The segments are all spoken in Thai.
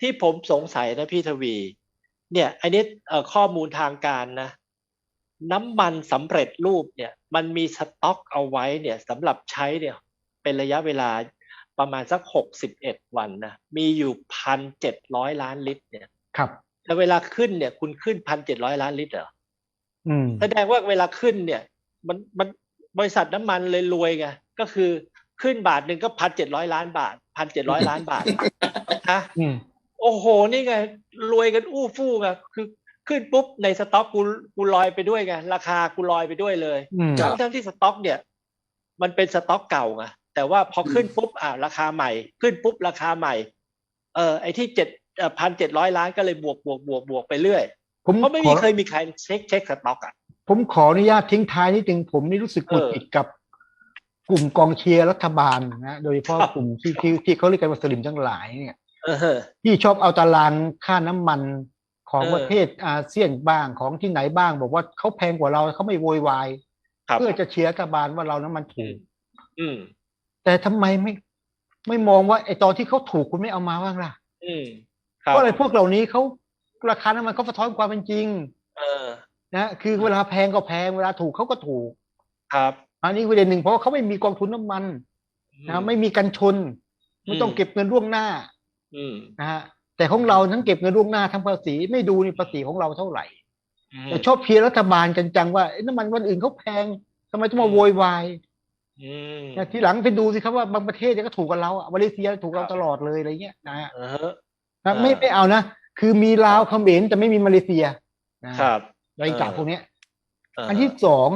ที่ผมสงสัยนะพี่ทวี เนี่ยอันนี้เอ่อข้อมูลทางการนะ น้ำมันสำเร็จรูปเนี่ย มันมีสต็อกเอาไว้เนี่ยสำหรับใช้เนี่ย เป็นระยะเวลาประมาณสักหกสิบเอ็ดวันนะ มีอยู่พันเจ็ดร้อยล้านลิตร เนี่ย ครับแต่เวลาขึ้นเนี่ยคุณขึ้นพันเจ็ดร้อยล้านลิตรเหรออืมแสดงว่าเวลาขึ้นเนี่ย มันมันบริษัทน้ำมันเลยรวยไงก็คือขึ้นบาทหนึ่งก็พันเจ็ดร้อยล้านบาทพันเจ็ดร้อยล้านบาทนะอืม โอ้โห นี่ไง รวยกันอู้ฟู่ไงคือขึ้นปุ๊บในสต็อกกูกูลอยไปด้วยไงราคากูลอยไปด้วยเลยอืมครัทั้บงทั้งที่สต็อกเนี่ย มันเป็นสต็อกเก่าไงแต่ว่าพอขึ้นปุ๊บอ่าราคาใหม่ ขึ้นปุ๊บราคาใหม่ เออไอ้ที่เจ็ดพันเจ็ดร้อยล้านก็เลยบวกบวกบวกบวกไปเรื่อยผมเพราะไม่ขมีอเคยมีใครเช็คเช็คสต็อกอะผมขออนุญาตทิ้งท้ายนิดนึงผมนี่รู้สึกหงุดเออหงิดกับกลุ่มกองเชียร์รัฐบาลนะโดยเฉพาะครับกลุ่มที่ที่ที่เขาเรียกกันว่าสลิมทั้งหลายเนี่ยเออ ที่ชอบเอาตารางค่าน้ำมันของเออประเทศอาเซียนบ้างของที่ไหนบ้าง บอกว่าเขาแพงกว่าเราเขาไม่โวยวายครับเพื่อจะเชียร์รัฐบาลว่าเราน้ำมันถูกอืมแต่ทำไมไม่ ไม่มองว่าไอ้ตอนที่เขาถูกคุณไม่เอามาบ้างล่ะอืมคเพรับราะอะไรพวกเหล่านี้เขาราคาน้ำมันเขาสะท้อนความเป็นจริงเออนะคือเวลาแพงก็แพงเวลาถูกเขาก็ถูก ครับ อันนี้ประเด็นหนึ่งเพราะว่าเขาไม่มีกองทุนน้ำมันนะไม่มีกันชนไม่ต้องเก็บเงินล่วงหน้าอืม นะฮะแต่ของเราทั้งเก็บเงินล่วงหน้าทั้งภาษีไม่ดูนี่ภาษีของเราเท่าไหร่อืมแต่ชอบเพียร์รัฐบาลกันจังว่าเอ๊ะน้ำมันวันอื่นเขาแพงทำไมต้องมาโวยวายอืมนะทีหลังไปดูสิครับว่าบางประเทศเนี่ยก็ถูกกับเราอะมาเลเซียถูกเราตลอดเลยอะไรเงี้ยนะฮะเออนะไม่ไม่เอานะคือมีลาวเขมรแต่ไม่มีมาเลเซียนะครับอะไรต่างพวกเนี้ยเอันที่สอง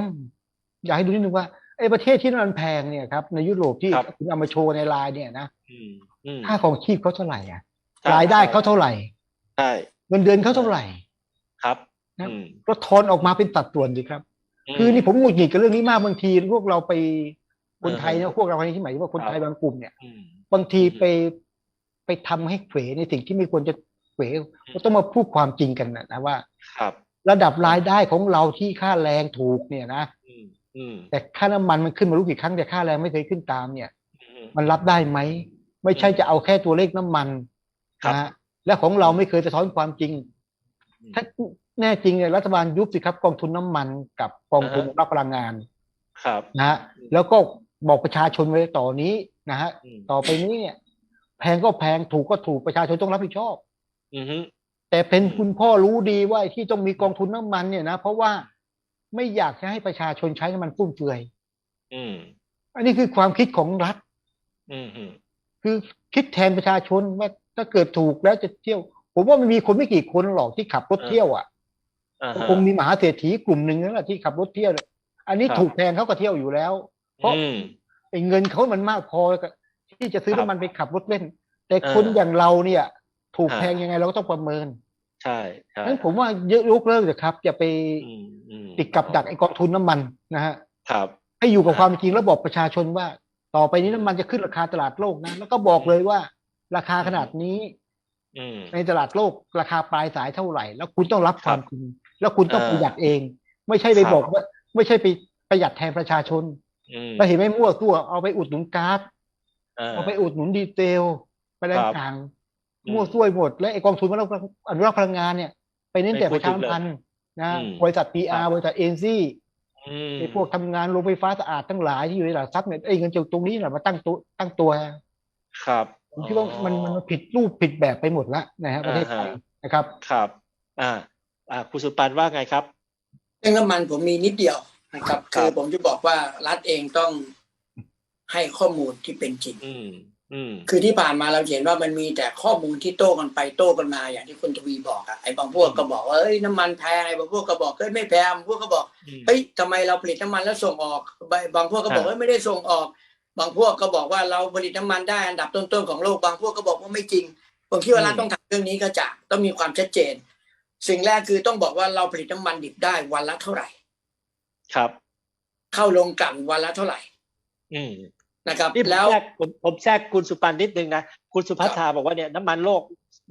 อยากให้ดูนิดนึงว่า ไอ้ประเทศที่น้ำมันแพงเนี่ยครับในยุโรปที่ครับคุณเอามาโชว์ในไลน์เนี่ยนะอืมอืมค่าของชีพเขาเท่าไหร่อะใช่รายได้เขาเท่าไหร่ใช่เงินเดือนเขาเท่าไหร่ ครับนะอืมก็ทอนออกมาเป็นสัดส่วนดีครับ คือนี่ผมหงุดหงิดกับเรื่องนี้มากบางทีพวกเราไปคนไทยเนี่ยพวกเราในที่หมายถึงว่าคนไทยบางกลุ่มเนี่ยอืมบางทีไปไปทำให้เขวในสิ่งที่ไม่ควรจะเขวก็ต้องมาพูดความจริงกันนะนะว่า ครับ ระดับรายได้ของเราที่ค่าแรงถูกเนี่ยนะอืมอืม แต่ค่าน้ำมันมันขึ้นมารู้กี่ครั้งแต่ค่าแรงไม่เคยขึ้นตามเนี่ยอืมมันรับได้ไหม ไม่ใช่จะเอาแค่ตัวเลขน้ำมันครับนะฮะและของเราไม่เคยสะท้อนความจริง ถ้าแน่จริงเนี่ยรัฐบาลยุบสิครับกองทุนน้ำมันกับกองทุนอ่าฮะรับพลังงาน ครับนะฮะแล้วก็บอกประชาชนไว้ต่อนนี้นะฮะอืมต่อไปนี้เนี่ย แพงก็แพงถูกก็ถูกประชาชนต้องรับผิดชอบ อืมฮึแต่เป็นคุณพ่อรู้ดีว่าไอ้ที่ต้องมีกองทุนน้ำมันเนี่ยนะเพราะว่า ไม่อยากจะให้ประชาชนใช้น้ำมันฟุ่มเฟือยอืมอันนี้คือความคิดของรัฐอืมฮึคือคิดแทนประชาชนว่าถ้าเกิดถูกแล้วจะเที่ยว ผมว่ามันมีคนไม่กี่คนหรอกที่ขับรถเที่ยวอะอ่าฮะคงมีมหาเศรษฐีกลุ่มหนึ่งนั่นแหละที่ขับรถเที่ยวเนี่ยอันนี้ครับถูกแพงเขาก็เที่ยวอยู่แล้ว เพราะอืมไอ้เงินเขามันมากพอที่จะซื้อครับน้ำมันไปขับรถเล่น แต่เออคนอย่างเราเนี่ย ถูกฮะแพงยังไงเราก็ต้องประเมิน ใช่ใช่งั้นผมว่าเยอะยกเลิกเถอะครับ อย่าไปอืมอืมติดกับดักไอ้กองทุนน้ำมันนะฮะครับให้อยู่กับฮะความจริงแล้วบอกประชาชนว่า ต่อไปนี้น้ำมันจะขึ้นราคาตลาดโลกนะ แล้วก็บอกเลยว่า ราคาขนาดนี้อืมในตลาดโลกราคาปลายสายเท่าไหร่ แล้วคุณต้องรับความครับจริงแล้วคุณต้องเออประหยัดเอง ไม่ใช่ไปครับบอกว่า ไม่ใช่ไปประหยัดแทนประชาชนอืมแล้วเห็นไหมมั่วตัวเอาไปอุดหนุนก๊าซเออเอาไปอุดหนุนดีเซลไปอะไรครับต่างอื มมั่วซั่วหมด และไอ้กองทุนอนุรักษ์พลังงานเนี่ย ไปเน้นแต่ไม่ปพูดระชาสัมพันธ์นะอืมบริษัทปีครัอาบร์บริษัทเอ็นซี่อืมไอ้พวกทำงานโรงไฟฟ้าสะอาดทั้งหลายที่อยู่ในตลาดทรัพย์เนี่ยไอ้เงินจากตรงนี้แหละมาตั้งตัวตั้งตัว ครับผมคิดว่ามันมันผิดรูปผิดแบบไปหมดละนะฮะประเทศไทยอ่าฮะนะครับ ครับ อ่า อ่าคุณสุปันว่าไงครับเรื่องน้ำมันผมมีนิดเดียวนะครับครับคือผมจะบอกว่ารัฐเองต้องให้ข้อมูลที่เป็นจริงอืมอืม คือที่ผ่านมาเราเห็นว่ามันมีแต่ข้อมูลที่โต้กันไปโต้กันมาอย่างที่คุณทวีบอกอะไอ้บางพวกก็บอกว่าเอ้ยน้ำมันแพงไอ้บางพวกก็บอกเอ้ยไม่แพงบางพวกก็บอกอืมเฮ้ยทำไมเราผลิตน้ำมันแล้วส่งออก บางบางพวกก็บอกอ่าว่าไม่ได้ส่งออก บางพวกก็บอกว่าเราผลิตน้ำมันได้อันดับต้นๆของโลกบางพวกก็บอกว่าไม่จริงผมคิดว่ารัฐต้องทำเรื่องนี้ก็จะต้องมีความชัดเจน สิ่งแรกคือต้องบอกว่าเราผลิตน้ำมันดิบได้วันละเท่าไหร่ ครับ เข้าลงกลั่นวันละเท่าไหร่ อืม นะครับนี่ผมแล้วแทรกผมผมแทรกคุณสุปันนิดนึงนะ คุณสุพัฒนาบอกว่าเนี่ยน้ำมันโลก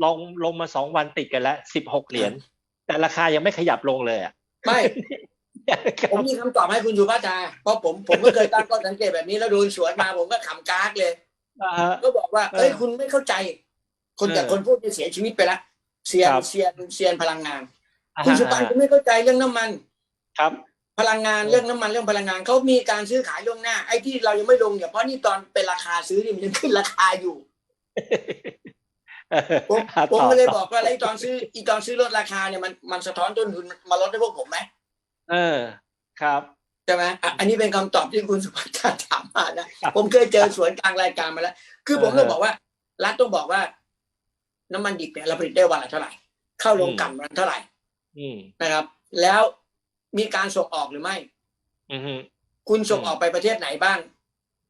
ลงลงมาสองวันติดกันแล้วสิบหกเหรียญแต่ราคายังไม่ขยับลงเลยอะไม่ผมมีคำตอบให้คุณสุภาตาเพราะผมผมก็เคยตั้งข้อสังเกตแบบนี้แล้วโดนสวนมาผมก็ขำกากเลยอ่าฮะก็บอกว่า เอ้ยเออคุณไม่เข้าใจคคนแต่เออคนพูดที่เสียชีวิตไปแล้วเซียนครับเซียนเซียนพลังงานอ่าคุณฮะสุปันคุณไม่เข้าใจเรื่องน้ำมัน ครับ พลังงานเออเรื่องน้ำมันเรื่องพลังงานเขามีการซื้อขายล่วงหน้าไอ้ที่เรายังไม่ลงเนี่ยเพราะนี่ตอนเป็นราคาซื้อนี่มันยังขึ้นราคาอยู่ผมอะผมต่ก็เลยต่บอกว่าไอ้ตอนซื้ออีตอนซื้อลดราคาเนี่ยมันมันสะท้อนต้นทุนมาลดให้พวกผมไหมเออ ครับใช่ไหมอะอันนี้เป็นคำตอบที่คุณสุภัทรถามมานะผมเคยเจอสวนกลางรายการมาแล้ว คือผมเลยบอกว่า รัฐต้องบอกว่า น้ำมันดิบเนี่ยเราผลิตได้วันละเท่าไหร่ เข้าโรงกลั่นวันละเท่าไหร่อืมนะครับ แล้ว มีการส่งออกหรือไม่อืมฮึคุณส่งอืมออกไปประเทศไหนบ้าง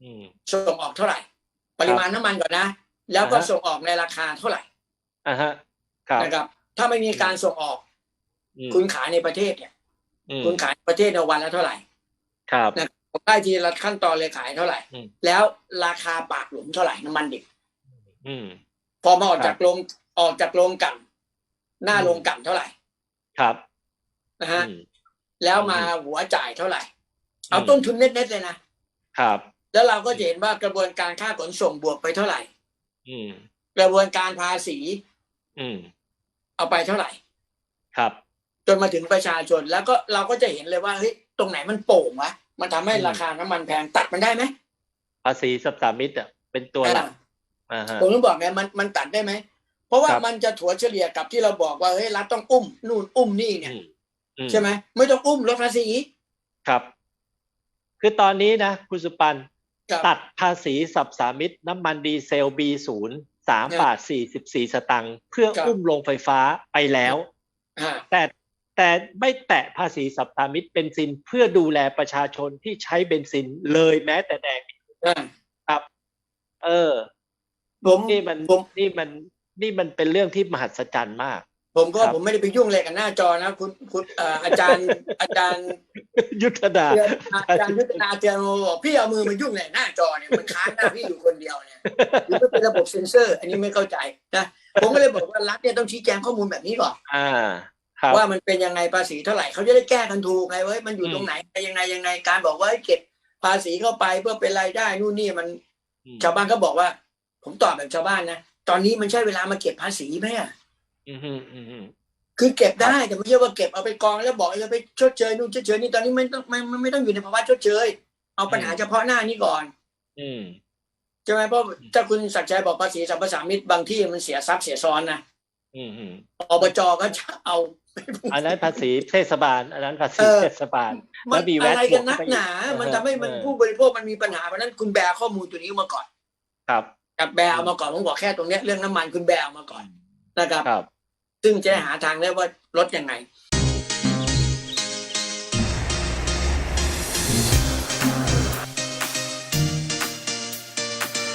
อืมส่งออกเท่าไหร่ ปริมาณน้ำมันก่อนนะ แล้วก็อ่าฮะส่งออกในราคาเท่าไหร่อ่าฮะครับนะครับ ถ้าไม่มีการส่งออกอืมคุณขายในประเทศเนี่ยอืมคุณขายในประเทศในวันละเท่าไหร่ ครับนะผมได้ทีละขั้นตอนเลยขายเท่าไหร่อืมแล้วราคาปากหลุมเท่าไหร่น้ำมันดิบอืมพอมาออกครับจากโรงออกจากโรงกลั่นหน้าอืมโรงกลั่นเท่าไหร่ ครับนะฮะอืม แล้วมาอืมหัวจ่ายเท่าไหร่ เอาอืมต้นทุนเน็ตๆเลยนะครับ แล้วเราก็จะเห็นว่ากระบวนการค่าขนส่งบวกไปเท่าไหร่ อืม กระบวนการภาษี อืม เอาไปเท่าไหร่ ครับ จนมาถึงประชาชนแล้วก็เราก็จะเห็นเลยว่าเฮ้ยตรงไหนมันโป่งวะมันทำให้อืมราคาน้ำมันแพงตัดมันได้ไหมภาษีสัปสามิตอะเป็นตัวหลักอ่าอ่าฮะผมต้องบอกไงมันมันตัดได้ไหมเพราะว่าครับมันจะถัวเฉลี่ยกับที่เราบอกว่าเฮ้ยรัฐต้องอุ้มนู่นอุ้มนี่เนี่ยอืมอื ใช่ไหมไม่ต้องอุ้มลดภาษีครับ คือตอนนี้นะคุณสุปันกับตัดภาษีสับสามิตน้ำมันดีเซล B0 สามครับบาทสี่สิบสี่สตังค์เพื่อครับอุ้มโรงไฟฟ้าไปแล้วอ่าแต่แต่ไม่แตะภาษีสับสามิตเบนซินเพื่อดูแลประชาชนที่ใช้เบนซินเลยแม้แต่แดงอ่าครับ เออผมนี่มันผมนี่มันนี่มันเป็นเรื่องที่มหัศจรรย์มาก ผมก็ครับ ผมไม่ได้ไปยุ่งอะไรกับหน้าจอนะ คุณคุณเอ่ออาจารย์ อาจารย์ยุทธดา เตือนอาจารย์ยุทธนาเตือนมาบอกพี่เอามือมายุ่งในหน้าจอเนี่ยมันค้างหน้าพี่อยู่คนเดียวเนี่ยหรือมันเป็นระบบเซ็นเซอร์ อันนี้ไม่เข้าใจนะผมก็เลยบอกว่ารัฐเนี่ยต้องชี้แจงข้อมูลแบบนี้ก่อน อ่า ครับ ว่ามันเป็นยังไงภาษีเท่าไหร่เขาจะได้แก้กันถูกไงเว้ยมันอยู่ตรงไหนยังไงยังไงการบอกว่าให้เก็บภาษีเข้าไปเพื่อเป็นรายได้นู่นนี่มันอืมชาวบ้านก็บอกว่า ผมตอบแบบชาวบ้านนะตอนนี้มันใช่เวลามาเก็บภาษีไหมอะอืมอืมอืมอืม คือเก็บได้แต่ไม่ใช่ว่าเก็บเอาไปกองแล้วบอกจะไปชดเชยนู่นชดเชยนี่ตอนนี้ไม่ต้องไม่ไม่ไม่ต้องอยู่ในภาวะชดเชย เอาปัญหาเฉพาะหน้านี้ก่อน อืมใช่ไหมเพราะถ้าคุณศักดิ์ชัยบอกภาษีสัมปทานมิตรบางที่มันเสียทรัพย์เสียซ้อนนะอืมอืมอบจก็จะเอาอันนั้นภาษีเทศบาล อันนั้นภาษีเออเทศบาลมันแล้วมีแวตอะไรกันนักหนาบวกเข้าไปอีกมันทำให้มันเออผู้บริโภคมันมีปัญหาเพราะฉะนั้นคุณแบร์ข้อมูลตัวนี้มาก่อน ครับกับแบร์เอามาก่อนผมบอกแค่ตรงเนี้ยเรื่องน้ำมันคุณแบร์เอามาก่อน นะครับครับ ซึ่งจะหาทางได้ว่าลดยังไง